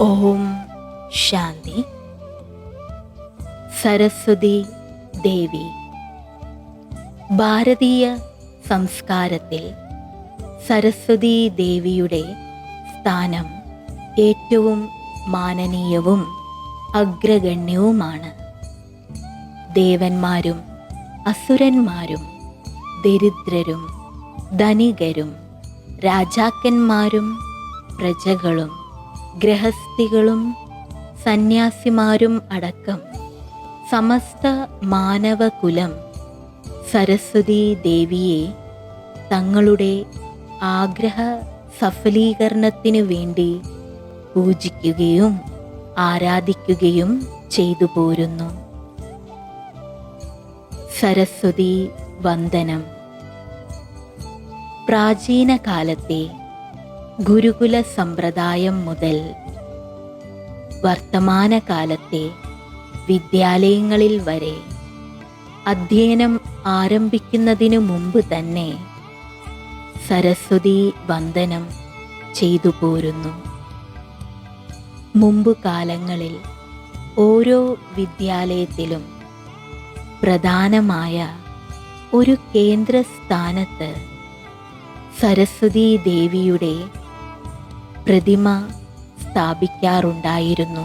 ഓം ശാന്തി. സരസ്വതി ദേവി. ഭാരതീയ സംസ്കാരത്തിൽ സരസ്വതി ദേവിയുടെ സ്ഥാനം ഏറ്റവും മാനനീയവും അഗ്രഗണ്യവുമാണ്. ദേവന്മാരും അസുരന്മാരും ദരിദ്രരും ധനികരും രാജാക്കന്മാരും പ്രജകളും ഗ്രഹസ്ഥികളും സന്യാസിമാരും അടക്കം സമസ്ത മാനവകുലം സരസ്വതി ദേവിയെ തങ്ങളുടെ ആഗ്രഹ സഫലീകരണത്തിനു വേണ്ടി പൂജിക്കുകയും ആരാധിക്കുകയും ചെയ്തു പോരുന്നു. സരസ്വതി വന്ദനം. പ്രാചീന കാലത്തെ ഗുരുകുല സമ്പ്രദായം മുതൽ വർത്തമാനകാലത്തെ വിദ്യാലയങ്ങളിൽ വരെ അധ്യയനം ആരംഭിക്കുന്നതിനു മുമ്പ് തന്നെ സരസ്വതി വന്ദനം ചെയ്തു പോരുന്നു. മുമ്പ് കാലങ്ങളിൽ ഓരോ വിദ്യാലയത്തിലും പ്രധാനമായ ഒരു കേന്ദ്ര സ്ഥാനത്ത് സരസ്വതി ദേവിയുടെ പ്രതിമ സ്ഥാപിക്കാറുണ്ടായിരുന്നു.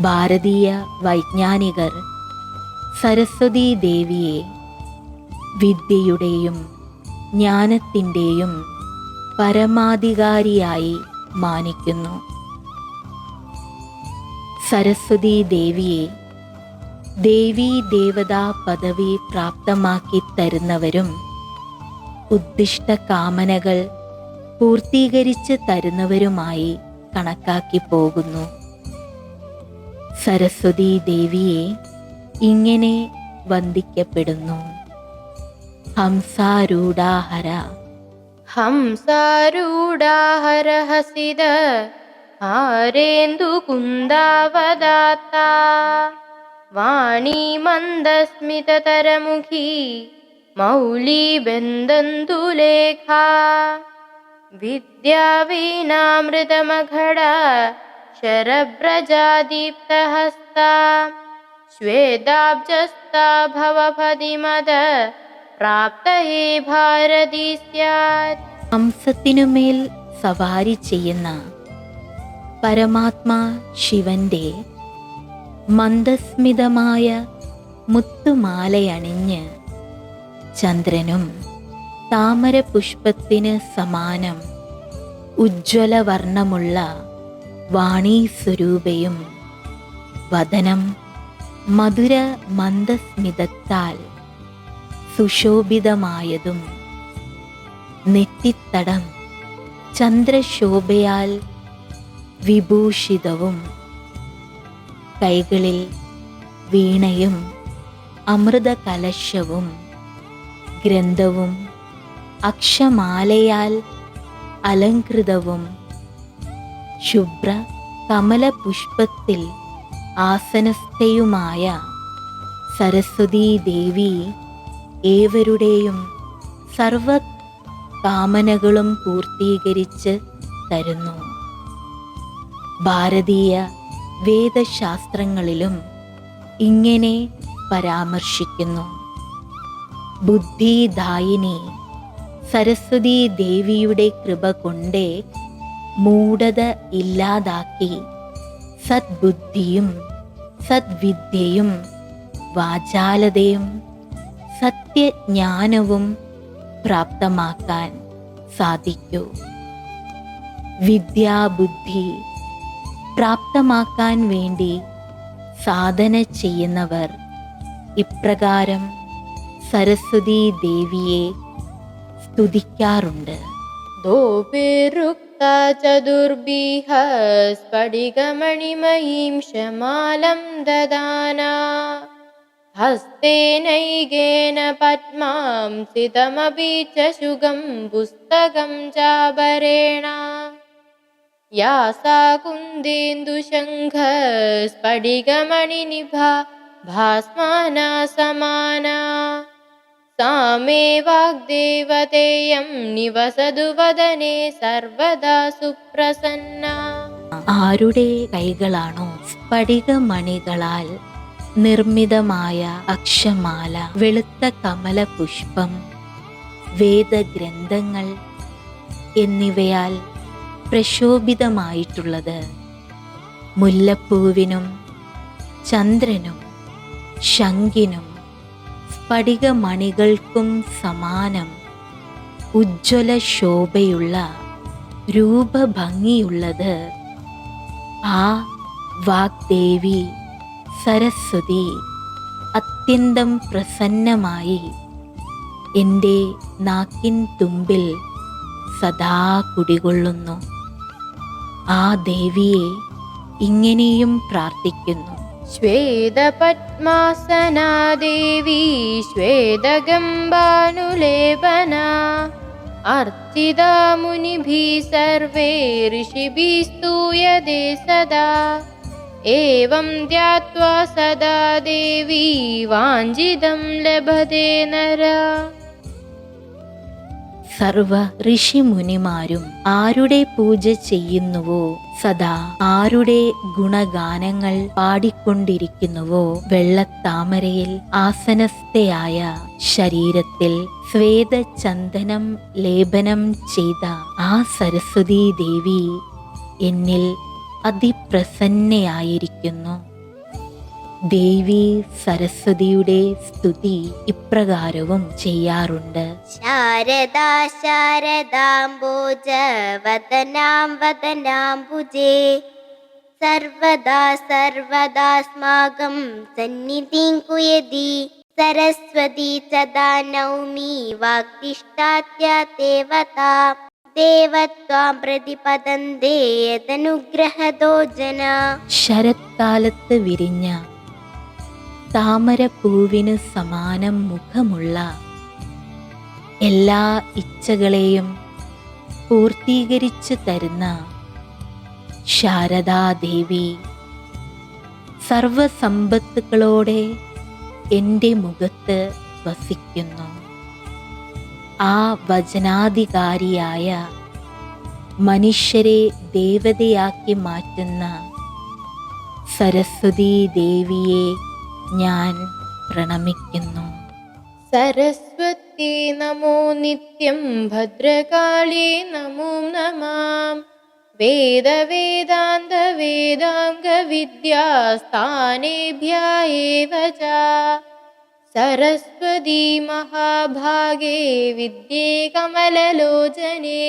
ഭാരതീയ വൈജ്ഞാനികർ സരസ്വതി ദേവിയെ വിദ്യയുടെയും ജ്ഞാനത്തിന്റെയും പരമാധികാരിയായി മാനിക്കുന്നു. സരസ്വതി ദേവിയെ ദേവീ ദേവതാ പദവി പ്രാപ്തമാക്കി തരുന്നവരും ഉദ്ദിഷ്ട കാമനകൾ പൂർത്തീകരിച്ച് തരുന്നവരുമായി കണക്കാക്കി പോകുന്നു. സരസ്വതി ദേവിയെ ഇങ്ങനെ വന്ദിക്കപ്പെടുന്നു. ഹംസാരൂഢാഹര. ഹംസാരൂഢാഹരഹസിത. ആരേന്ദുകുന്ദാവദാത്ത വാണി മന്ദസ്മിതതരമുഖി മൗലീബന്ധന്തുലേഖാ विद्यावीणामृतमघडा शरव्रजादीप्तहस्ता श्वेताब्जस्ता भवपदिमद പ്രാപ്തയേ ഭാരതി സ്യാത് ഹംസത്തിനുമേൽ സവാരി ചെയ്യുന്ന പരമാത്മാ ശിവന്റെ മന്ദസ്മിതമായ മുത്തുമാലയണിഞ്ഞ് ചന്ദ്രനും താമര പുഷ്പത്തിന് സമാനം ഉജ്ജ്വലവർണമുള്ള വാണീ സ്വരൂപയും വദനം മധുര മന്ദസ്മിതത്താൽ സുശോഭിതമായതും നെറ്റിത്തടം ചന്ദ്രശോഭയാൽ വിഭൂഷിതവും കൈകളിൽ വീണയും അമൃതകലശവും ഗ്രന്ഥവും അക്ഷമാലയാൽ അലങ്കൃതവും ശുഭ്ര കമലപുഷ്പത്തിൽ ആസനസ്ഥയുമായ സരസ്വതീ ദേവി ഏവരുടെയും സർവ കാമനകളും പൂർത്തീകരിച്ച് തരുന്നു. ഭാരതീയ വേദശാസ്ത്രങ്ങളിലും ഇങ്ങനെ പരാമർശിക്കുന്നു. ബുദ്ധിദായിനി സരസ്വതി ദേവിയുടെ കൃപ കൊണ്ടേ മൂഢത ഇല്ലാതാക്കി. സദ്ബുദ്ധിയും സദ്വിദ്യയും വാചാലതയും സത്യജ്ഞാനവും പ്രാപ്തമാക്കാൻ സാധിക്കൂ. വിദ്യാബുദ്ധി പ്രാപ്തമാക്കാൻ വേണ്ടി സാധന ചെയ്യുന്നവർ ഇപ്രകാരം സരസ്വതി ദേവിയെ തുതിക്കാറുണ്ട്. ധോപിരുക്ത ചതുർബീഹ സ്ഫടികമണിമയീം ശമാലം ദദാന. ഹസ്തേനൈകേന പത്മാം സിതമപി ച ശുഗം പുസ്തകം ചാപരേണ. യാ സാ സ്ഫടികമണിനിഭ ഭാസ്മാന സമാന मे वाग्देवतेयं निवसतु वदने सर्वदा सुप्रसन्ना ആരുടെ കൈകളാണോ സ്ഫടികമണികളാൽ നിർമ്മിതമായ അക്ഷമാല വെളുത്ത കമല പുഷ്പം വേദഗ്രന്ഥങ്ങൾ എന്നിവയാൽ പ്രശോഭിതമായിട്ടുള്ളത് മുല്ലപ്പൂവിനും ചന്ദ്രനും ശങ്കിനും സ്ഫടികമണികൾക്കും സമാനം. ഉജ്ജ്വല ശോഭയുള്ള രൂപഭംഗിയുള്ളത് ആ വാഗ്ദേവി സരസ്വതി അത്യന്തം പ്രസന്നമായി എന്റെ നാക്കിൻ തുമ്പിൽ സദാ കുടികൊള്ളുന്നു. ആ ദേവിയെ ഇങ്ങനെയും പ്രാർത്ഥിക്കുന്നു. श्वेदपद्मासना देवी श्वेदगम्बानुलेपना अर्चिता मुनिभिः सर्वे ऋषिभिस्तूयते सदा। एवं ध्यात्वा सदा देवी वाञ्छितं लभते नर സർവ ഋഷിമുനിമാരും ആരുടെ പൂജ ചെയ്യുന്നുവോ സദാ ആരുടെ ഗുണഗാനങ്ങൾ പാടിക്കൊണ്ടിരിക്കുന്നുവോ വെള്ളത്താമരയിൽ ആസനസ്ഥയായ ശരീരത്തിൽ ശ്വേതചന്ദനം ലേപനം ചെയ്ത ആ സരസ്വതീ ദേവി എന്നിൽ അതിപ്രസന്നയായിരിക്കുന്നു. ദേവി സരസ്വതിയുടെ സ്തുതി ഇപ്രകാരവും ചെയ്യാറുണ്ട്. ശാരദാ ശാരദാംബുജ വദനാം വദനാംബുജേ. സർവദാ സർവദാസ്മാകം സന്നിധിം കുയതി. സരസ്വതി സദാ നൗമി വാഗ്ദിഷ്ടാത്യ ദേവതാ ശരത്കാലത്ത് വിരിഞ്ഞ താമരപ്പൂവിന് സമാനം മുഖമുള്ള എല്ലാ ഇച്ഛകളെയും പൂർത്തീകരിച്ചു തരുന്ന ശാരദാദേവി. സർവസമ്പത്തുക്കളോടെ എന്റെ മുഖത്ത് വസിക്കുന്നു. ആ വചനാധികാരിയായ മനുഷ്യരെ ദേവതയാക്കി മാറ്റുന്ന സരസ്വതീ ദേവിയെ ഞാൻ പ്രണമിക്കുന്നു सरस्वती नमो नित्यं भद्रकाली नमो नमां वेदवेदान्तवेदाङ्गविद्यास्थानेभ्य एव च सरस्वती महाभागे विद्ये कमललोचने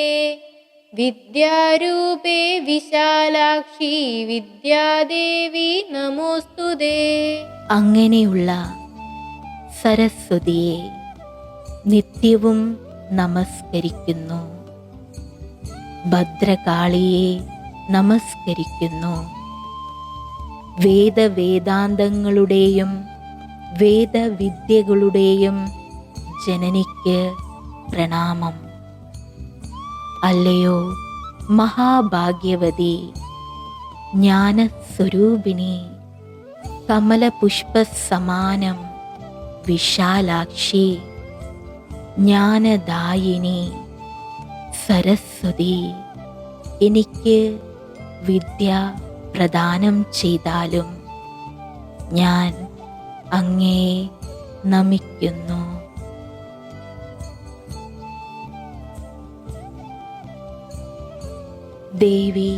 विद्यारूपे विशालाक्षी विद्यादेवी नमोऽस्तु ते അങ്ങനെയുള്ള സരസ്വതിയെ നിത്യവും നമസ്കരിക്കുന്നു. ഭദ്രകാളിയെ നമസ്കരിക്കുന്നു. വേദവേദാന്തങ്ങളുടെയും വേദവിദ്യകളുടെയും ജനനിക്ക് പ്രണാമം. അല്ലയോ മഹാഭാഗ്യവതി ജ്ഞാനസ്വരൂപിണി കമലപുഷ്പസമാനം വിശാലാക്ഷി ജ്ഞാനദായിനി സരസ്വതി. എനിക്ക് വിദ്യ പ്രദാനം ചെയ്താലും ഞാൻ അങ്ങേ നമിക്കുന്നു. ദേവി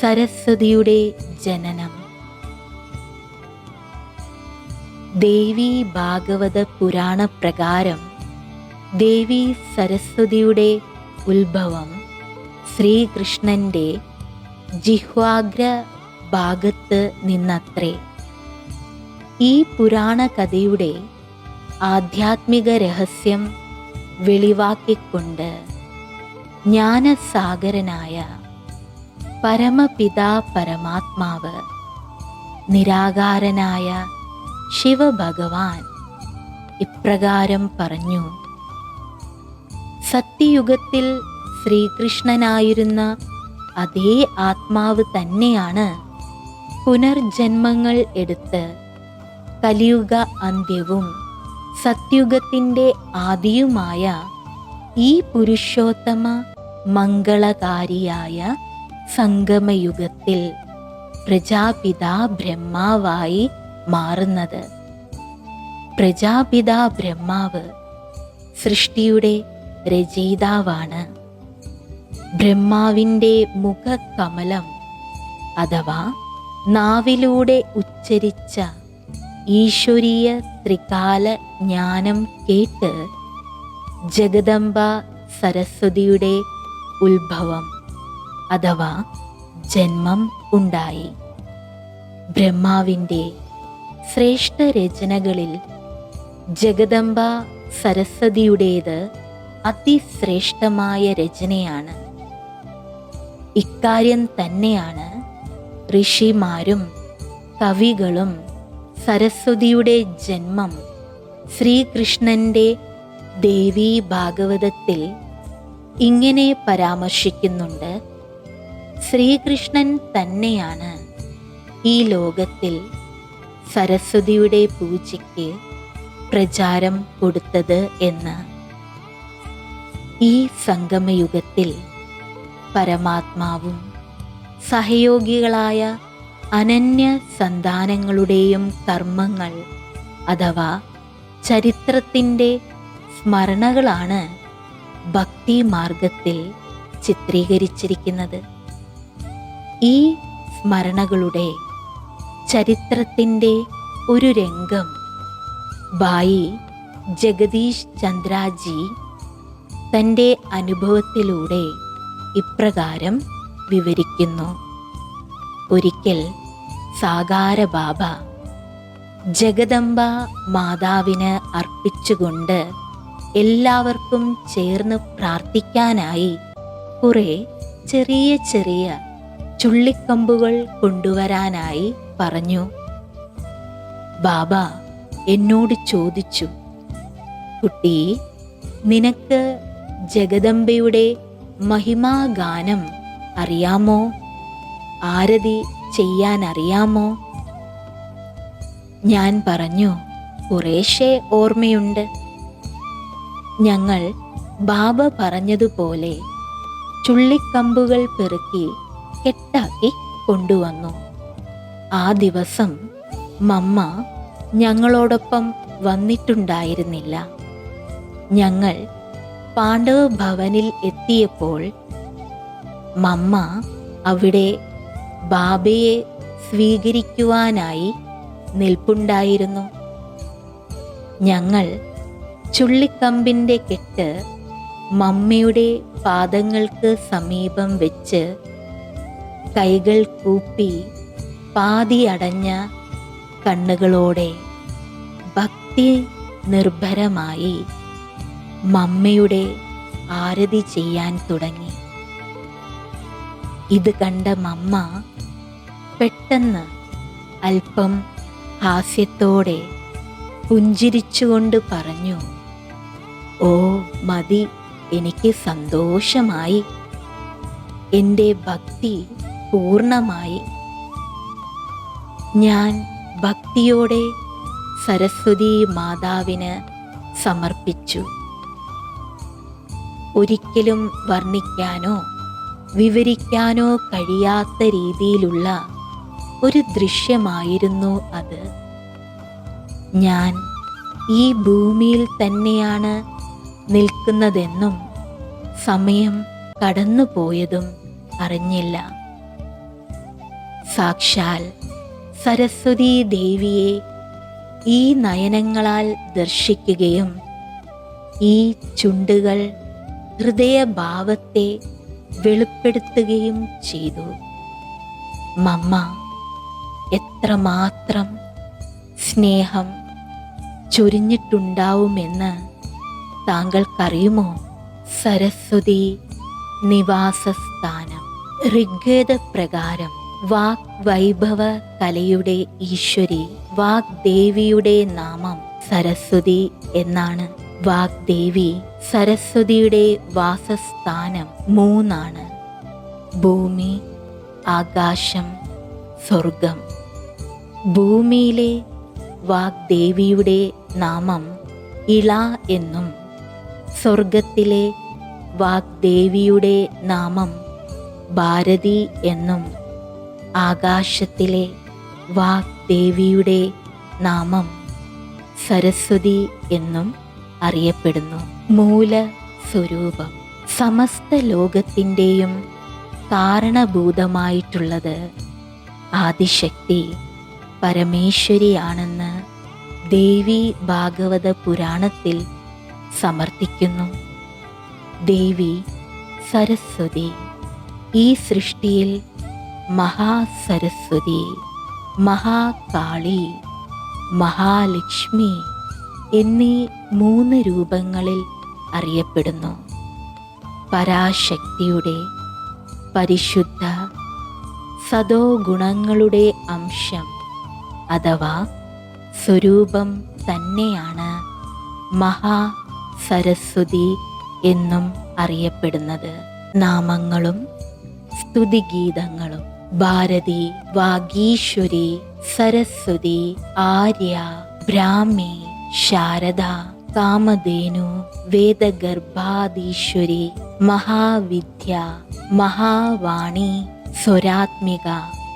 സരസ്വതിയുടെ ജനനം. ദേവി ഭാഗവത പുരാണ പ്രകാരം ദേവി സരസ്വതിയുടെ ഉത്ഭവം ശ്രീകൃഷ്ണന്റെ ജിഹ്വാഗ്ര ഭാഗത്ത് നിന്നത്രേ. ഈ പുരാണ കഥയുടെ ആധ്യാത്മിക രഹസ്യം വെളിവാക്കിക്കൊണ്ട് ജ്ഞാനസാഗരനായ പരമപിതാ പരമാത്മാവ് നിരാകാരനായ ശിവഭഗവാൻ. ഇപ്രകാരം പറഞ്ഞു. സത്യയുഗത്തിൽ ശ്രീകൃഷ്ണനായിരുന്ന അതേ ആത്മാവ് തന്നെയാണ് പുനർജന്മങ്ങൾ എടുത്ത് കലിയുഗ അന്ത്യവും സത്യുഗത്തിന്റെ ആദിയുമായ ഈ പുരുഷോത്തമ മംഗളകാരിയായ സംഗമയുഗത്തിൽ പ്രജാപിതാ ബ്രഹ്മാവായി മാറുന്നത്. പ്രജാപിതാ ബ്രഹ്മാവ് സൃഷ്ടിയുടെ രചയിതാവാണ്. ബ്രഹ്മാവിന്റെ മുഖകമലം അഥവാ നാവിലൂടെ ഉച്ചരിച്ച ഈശ്വരീയ ത്രികാല ജ്ഞാനം കേട്ട് ജഗദംബ സരസ്വതിയുടെ ഉത്ഭവം അഥവാ ജന്മം ഉണ്ടായി. ബ്രഹ്മാവിന്റെ ശ്രേഷ്ഠ രചനകളിൽ ജഗദംബ സരസ്വതിയുടേത് അതിശ്രേഷ്ഠമായ രചനയാണ്. ഇക്കാര്യം തന്നെയാണ് ഋഷിമാരും കവികളും സരസ്വതിയുടെ ജന്മം ശ്രീകൃഷ്ണന്റെ ദേവീ ഭാഗവതത്തിൽ ഇങ്ങനെ പരാമർശിക്കുന്നുണ്ട്. ശ്രീകൃഷ്ണൻ തന്നെയാണ് ഈ ലോകത്തിൽ സരസ്വതിയുടെ പൂജയ്ക്ക് പ്രചാരം കൊടുത്തത് എന്ന്. ഈ സംഗമയുഗത്തിൽ പരമാത്മാവും സഹയോഗികളായ അനന്യ സന്താനങ്ങളുടെയും കർമ്മങ്ങൾ അഥവാ ചരിത്രത്തിന്റെ സ്മരണകളാണ് ഭക്തി മാർഗത്തിൽ ചിത്രീകരിച്ചിരിക്കുന്നത്. ഈ സ്മരണകളുടെ ചരിത്രത്തിന്റെ ഒരു രംഗം. ബായി ജഗദീഷ് ചന്ദ്രാജി തന്റെ അനുഭവത്തിലൂടെ ഇപ്രകാരം വിവരിക്കുന്നു. ഒരിക്കൽ സാകാര ബാബ ജഗദംബ മാതാവിന് അർപ്പിച്ചുകൊണ്ട് എല്ലാവർക്കും ചേർന്ന് പ്രാർത്ഥിക്കാനായി കുറെ ചെറിയ ചെറിയ ചുള്ളിക്കമ്പുകൾ കൊണ്ടുവരാനായി പറഞ്ഞു ബാബ എന്നോട് ചോദിച്ചു കുട്ടി നിനക്ക് ജഗദംബയുടെ മഹിമാഗാനം അറിയാമോ? ആരതി ചെയ്യാൻ അറിയാമോ ഞാൻ പറഞ്ഞു കുറേശ്ശെ ഓർമ്മയുണ്ട്. ഞങ്ങൾ ബാബ പറഞ്ഞതുപോലെ ചുള്ളിക്കമ്പുകൾ പെറുക്കി കെട്ടാക്കി കൊണ്ടുവന്നു. ആ ദിവസം മമ്മ ഞങ്ങളോടൊപ്പം വന്നിട്ടുണ്ടായിരുന്നില്ല. ഞങ്ങൾ പാണ്ഡവ ഭവനിൽ എത്തിയപ്പോൾ മമ്മ അവിടെ ബാബയെ സ്വീകരിക്കുവാനായി നിൽപ്പുണ്ടായിരുന്നു. ഞങ്ങൾ ചുള്ളിക്കമ്പിന്റെ കെട്ട് മമ്മയുടെ പാദങ്ങൾക്ക് സമീപം വെച്ച് കൈകൾ കൂപ്പി പാതി അടഞ്ഞ കണ്ണുകളോടെ ഭക്തി നിർഭരമായി മമ്മയുടെ ആരതി ചെയ്യാൻ തുടങ്ങി. ഇത് കണ്ട മമ്മ പെട്ടെന്ന് അല്പം ഹാസ്യത്തോടെ പുഞ്ചിരിച്ചുകൊണ്ട് പറഞ്ഞു ഓ മതി എനിക്ക് സന്തോഷമായി. എന്റെ ഭക്തി പൂർണമായി ഞാൻ ഭക്തിയോടെ സരസ്വതി മാതാവിന് സമർപ്പിച്ചു. ഒരിക്കലും വർണിക്കാനോ വിവരിക്കാനോ കഴിയാത്ത രീതിയിലുള്ള ഒരു ദൃശ്യമായിരുന്നു അത്. ഞാൻ ഈ ഭൂമിയിൽ തന്നെയാണ് നിൽക്കുന്നതെന്നും സമയം കടന്നുപോയതും അറിഞ്ഞില്ല. സാക്ഷാൽ സരസ്വതി ദേവിയെ ഈ നയനങ്ങളാൽ ദർശിക്കുകയും ഈ ചുണ്ടുകൾ ഹൃദയഭാവത്തെ വെളിപ്പെടുത്തുകയും ചെയ്തു. മമ്മ എത്രമാത്രം സ്നേഹം ചൊരിഞ്ഞിട്ടുണ്ടാവുമെന്ന് താങ്കൾക്കറിയുമോ? സരസ്വതി നിവാസസ്ഥാനം. ഋഗ്വേദ പ്രകാരം വാക് വൈഭവ കലയുടെ ഈശ്വരി വാഗ്ദേവിയുടെ നാമം സരസ്വതി എന്നാണ്. വാഗ്ദേവി സരസ്വതിയുടെ വാസസ്ഥാനം മൂന്നാണ്. ഭൂമി ആകാശം സ്വർഗം. ഭൂമിയിലെ വാഗ്ദേവിയുടെ നാമം ഇള എന്നും സ്വർഗത്തിലെ വാഗ്ദേവിയുടെ നാമം ഭാരതി എന്നും ആകാശത്തിലെ വാഗ്ദേവിയുടെ നാമം സരസ്വതി എന്നും അറിയപ്പെടുന്നു. മൂല സ്വരൂപം സമസ്ത ലോകത്തിന്റെയും കാരണഭൂതമായിട്ടുള്ളത് ആദിശക്തി പരമേശ്വരിയാണെന്ന് ദേവി ഭാഗവത പുരാണത്തിൽ സമർത്ഥിക്കുന്നു. ദേവി സരസ്വതി. ഈ സൃഷ്ടിയിൽ മഹാസരസ്വതി മഹാകാളി മഹാലക്ഷ്മി എന്നീ മൂന്ന് രൂപങ്ങളിൽ അറിയപ്പെടുന്നു. പരാശക്തിയുടെ പരിശുദ്ധ സദോ ഗുണങ്ങളുടെ അംശം അഥവാ സ്വരൂപം തന്നെയാണ് മഹാ സരസ്വതി എന്നും അറിയപ്പെടുന്നത്. നാമങ്ങളും സ്തുതിഗീതങ്ങളും. ഭാരതി വാഗീശ്വരി സരസ്വതി ആര്യ ബ്രാഹ്മി ശാരദ കാമധേനു വേദഗർഭാധീശ്വരി മഹാവിദ്യ മഹാവാണി സ്വരാത്മിക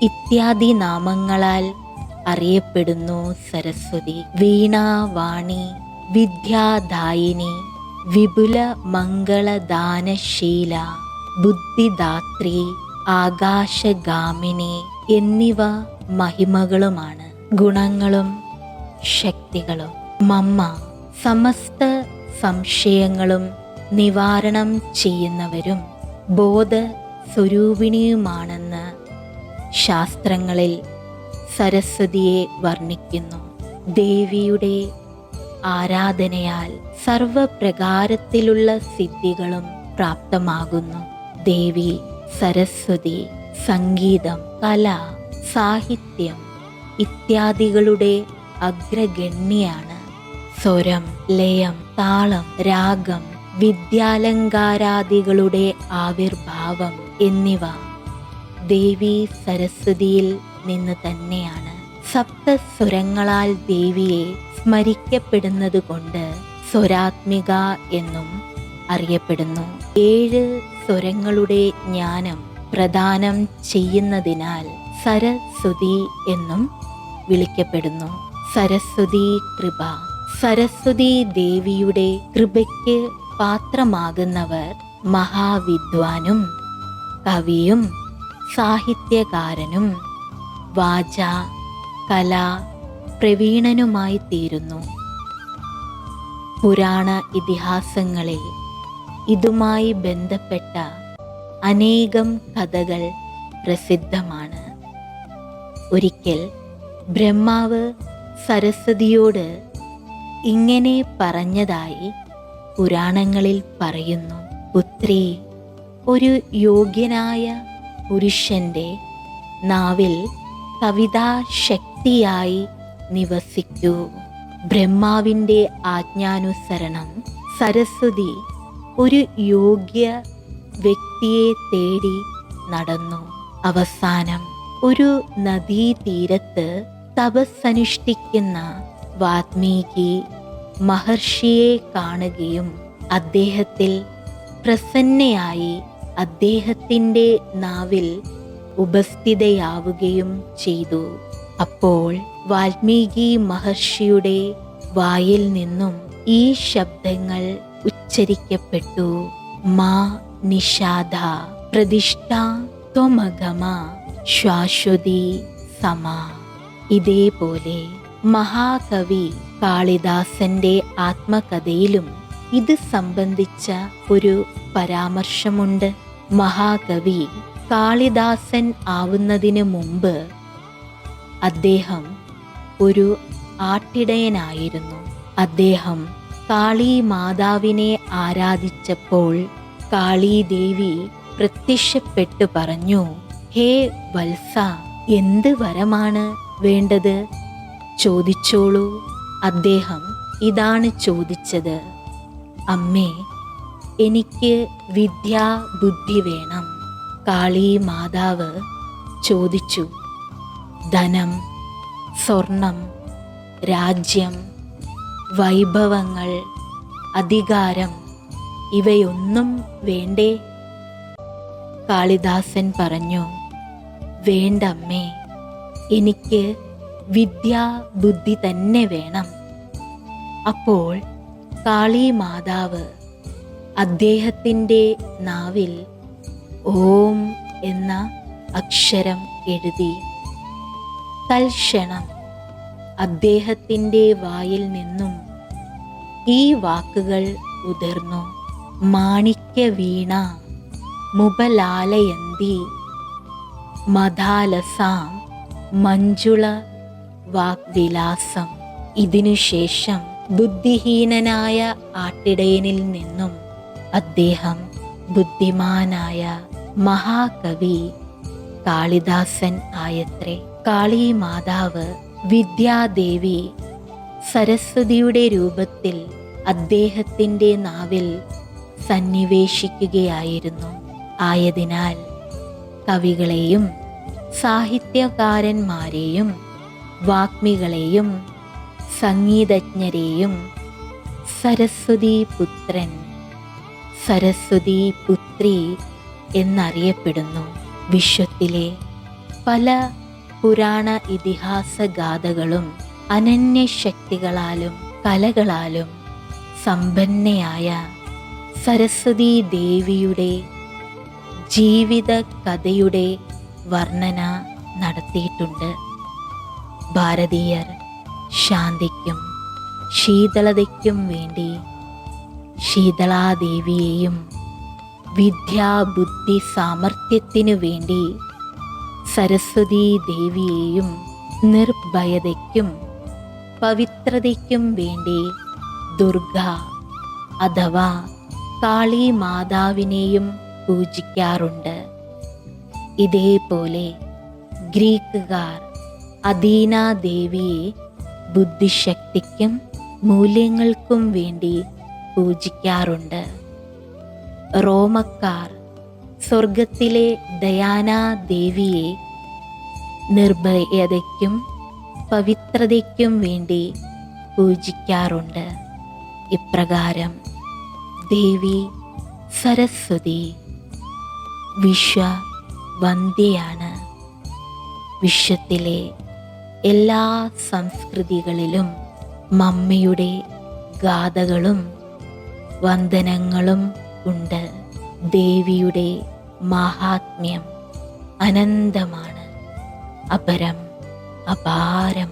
ഇത്യാദി നാമങ്ങളാൽ അറിയപ്പെടുന്നു സരസ്വതി. വീണാവാണി വിദ്യാദായിനി വിപുല മംഗളദാനശീല ബുദ്ധിദാത്രി ആകാശഗാമിനി എന്നിവ മഹിമകളുമാണ്. ഗുണങ്ങളും ശക്തികളും. മമ്മ സമസ്ത സംശയങ്ങളും നിവാരണം ചെയ്യുന്നവരും ബോധ സ്വരൂപിണിയുമാണെന്ന് ശാസ്ത്രങ്ങളിൽ സരസ്വതിയെ വർണിക്കുന്നു. ദേവിയുടെ ആരാധനയാൽ സർവപ്രകാരത്തിലുള്ള സിദ്ധികളും പ്രാപ്തമാകുന്നു. ദേവി സരസ്വതി സംഗീതം കല സാഹിത്യം ഇത്യാദികളുടെ അഗ്രഗണ്യാണ്. സ്വരം ലയം താളം രാഗം വിദ്യാലങ്കാരാദികളുടെ ആവിർഭാവം എന്നിവ ദേവി സരസ്വതിയിൽ നിന്ന് തന്നെയാണ്. സപ്തസ്വരങ്ങളാൽ ദേവിയെ സ്മരിക്കപ്പെടുന്നത് കൊണ്ട് സ്വരാത്മിക എന്നും അറിയപ്പെടുന്നു. ഏഴ് സ്വരങ്ങളുടെ ജ്ഞാനം പ്രദാനം ചെയ്യുന്നതിനാൽ സരസ്വതി എന്നും വിളിക്കപ്പെടുന്നു. സരസ്വതി കൃപ. സരസ്വതി ദേവിയുടെ കൃപയ്ക്ക് പാത്രമാകുന്നവർ മഹാവിദ്വാനും കവിയും സാഹിത്യകാരനും വാച കല പ്രവീണനുമായി തീരുന്നു പുരാണ ഇതിഹാസങ്ങളിൽ ഇതുമായി ബന്ധപ്പെട്ട അനേകം കഥകൾ പ്രസിദ്ധമാണ്. ഒരിക്കൽ ബ്രഹ്മാവ് സരസ്വതിയോട് ഇങ്ങനെ പറഞ്ഞതായി പുരാണങ്ങളിൽ പറയുന്നു. പുത്രി ഒരു യോഗ്യനായ പുരുഷന്റെ നാവിൽ കവിതാശക്തിയായി നിവസിക്കൂ. ബ്രഹ്മാവിന്റെ ആജ്ഞാനുസരണം സരസ്വതി ഒരു യോഗ്യ വ്യക്തിയെ തേടി നടന്നു. അവസാനം ഒരു നദീതീരത്ത് തപസ്സനുഷ്ഠിക്കുന്ന വാത്മീകി മഹർഷിയെ കാണുകയും അദ്ദേഹത്തിൽ പ്രസന്നയായി അദ്ദേഹത്തിന്റെ നാവിൽ ഉപസ്ഥിതയാവുകയും ചെയ്തു. അപ്പോൾ വാൽമീകി മഹർഷിയുടെ വായിൽ നിന്നും ഈ ശബ്ദങ്ങൾ ഉച്ചരിക്കപ്പെട്ടു. മാ നിഷാദ പ്രതിഷ്ഠ ത്വമഗമ ശ്വാശ്വതി സമ. ഇതേപോലെ മഹാകവി കാളിദാസന്റെ ആത്മകഥയിലും ഇത് സംബന്ധിച്ച ഒരു പരാമർശമുണ്ട്. മഹാകവി കാളിദാസൻ ആവുന്നതിന് മുമ്പ് അദ്ദേഹം ഒരു ആട്ടിടയനായിരുന്നു. അദ്ദേഹം കാളി മാതാവിനെ ആരാധിച്ചപ്പോൾ കാളീദേവി പ്രത്യക്ഷപ്പെട്ടു പറഞ്ഞു ഹേ വത്സ എന്ത് വരമാണ് വേണ്ടത്? ചോദിച്ചോളൂ. അദ്ദേഹം ഇതാണ് ചോദിച്ചത്. അമ്മേ എനിക്ക് വിദ്യാ ബുദ്ധി വേണം. കാളി മാതാവ് ചോദിച്ചു ധനം സ്വർണം രാജ്യം വൈഭവങ്ങൾ അധികാരം ഇവയൊന്നും വേണ്ടേ? കാളിദാസൻ പറഞ്ഞു വേണ്ടമ്മേ എനിക്ക് വിദ്യാ ബുദ്ധി തന്നെ വേണം. അപ്പോൾ കാളി മാതാവ് അദ്ദേഹത്തിന്റെ നാവിൽ ഓം എന്ന അക്ഷരം എഴുതി തൽക്ഷണം അദ്ദേഹത്തിന്റെ വായിൽ നിന്നും ഈ വാക്കുകൾ ഉതിർന്നു. മാണിക്യ വീണ മുബലാലയന്തി മതാലസാം മഞ്ജുള വാഗ്വിലാസം. ഇതിനുശേഷം ബുദ്ധിഹീനനായ ആട്ടിടയനിൽ നിന്നും അദ്ദേഹം ബുദ്ധിമാനായ മഹാകവി കാളിദാസൻ ആയത്രേ. കാളി മാതാവ് വിദ്യാദേവി സരസ്വതിയുടെ രൂപത്തിൽ അദ്ദേഹത്തിന്റെ നാവിൽ സന്നിവേശിക്കുകയായിരുന്നു. ആയതിനാൽ കവികളെയും സാഹിത്യകാരന്മാരെയും വാഗ്മികളെയും സംഗീതജ്ഞരെയും സരസ്വതി പുത്രൻ സരസ്വതി പുത്രി എന്നറിയപ്പെടുന്നു. വിശ്വത്തിലെ പല പുരാണ ഇതിഹാസ ഗാഥകളും അനന്യശക്തികളാലും കലകളാലും സമ്പന്നയായ സരസ്വതി ദേവിയുടെ ജീവിത കഥയുടെ വർണന നടത്തിയിട്ടുണ്ട്. ഭാരതീയർ ശാന്തിക്കും ശീതളതയ്ക്കും വേണ്ടി ശീതളാദേവിയെയും വിദ്യാബുദ്ധി സാമർഥ്യത്തിനു വേണ്ടി സരസ്വതി ദേവിയെയും നിർഭയതയ്ക്കും പവിത്രതയ്ക്കും വേണ്ടി? ദുർഗ അഥവാ കാളി മാതാവിനെയും പൂജിക്കാറുണ്ട്. ഇതേപോലെ ഗ്രീക്കുകാർ അദീന ദേവിയെ ബുദ്ധിശക്തിക്കും മൂല്യങ്ങൾക്കും വേണ്ടി പൂജിക്കാറുണ്ട്. റോമക്കാർ സ്വർഗത്തിലെ ദയാനാ ദേവിയെ നിർഭയതയ്ക്കും പവിത്രതയ്ക്കും വേണ്ടി പൂജിക്കാറുണ്ട്. ഇപ്രകാരം ദേവി സരസ്വതി വിശ്വ വന്ധ്യയാണ് വിശ്വത്തിലെ എല്ലാ സംസ്കൃതികളിലും മമ്മിയുടെ ഗാഥകളും വന്ദനങ്ങളും ഉണ്ട്. ദേവിയുടെ മാഹാത്മ്യം അനന്തമാണ്. അപരം അപാരമാണ്.